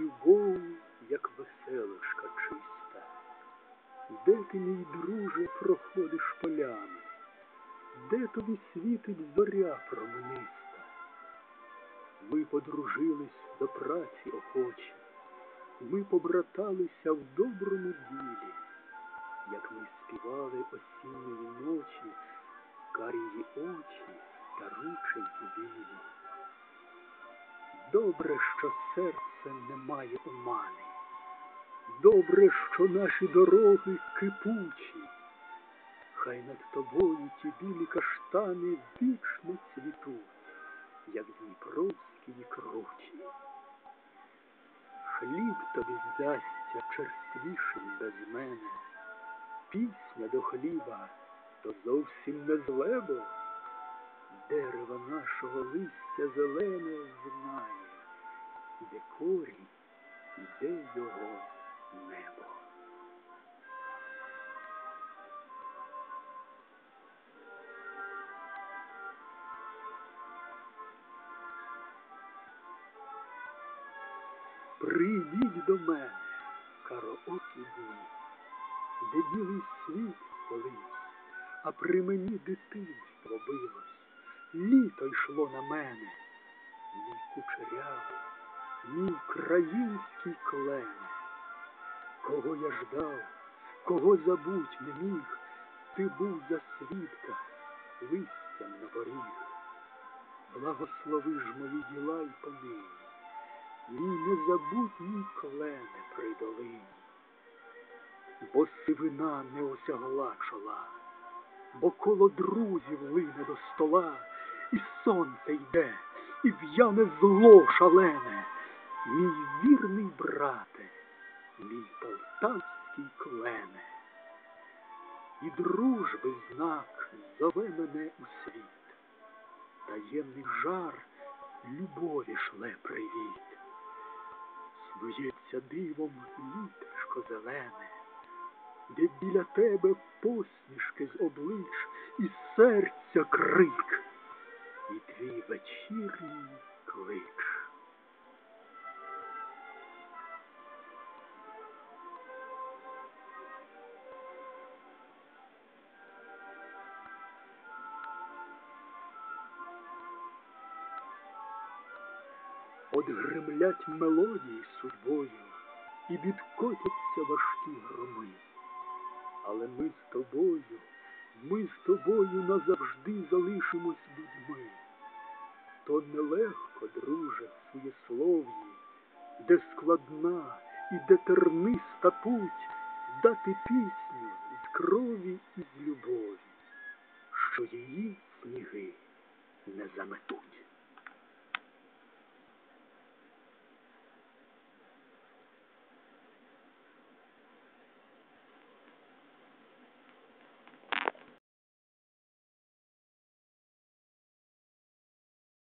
любов, як веселишка чиста. Де ти, мій друже, проходиш полями, де тобі світить зоря промениста? Ми подружились до праці охочі, ми побраталися в доброму ділі, як ми співали осінньої ночі, карії очі та рученьки білі. Добре, що серце не має омани, добре, що наші дороги кипучі, хай над тобою ті білі каштани вічно цвітуть, як дніпровські кручі. Хліб тобі здасться черствішим без мене, пісня до хліба то зовсім не злебо, дерева нашого листя зелене знає, де корінь, де його небо. Прийдіть до мене, кароокі дні, де білий світ колись, а при мені дитинство билось, літо йшло на мене, мій кучерявий, мій український клене. Кого я ждав, кого забуть не міг, ти був за свідка, листям на поріг. Благослови ж мої діла й понині, мій незабутній клене при долині, бо сивина не осягла чола, бо коло друзів лине до стола, і сонце йде, і в'яне зло шалене, мій вірний брате, мій полтавський клене, і дружби знак зове мене у світ, таємний жар любові шле привіт. Снується дивом літочко зелене, де біля тебе посмішки з облич і серця крик, От гремлять мелодії судьбою, і відкотяться важкі громи. Але ми з тобою, ми з тобою назавжди залишимось людьми. То нелегко, друже, в суєслов'ї, де складна і де терниста путь, дати пісню з крові і з любові, що її сніги не заметуть.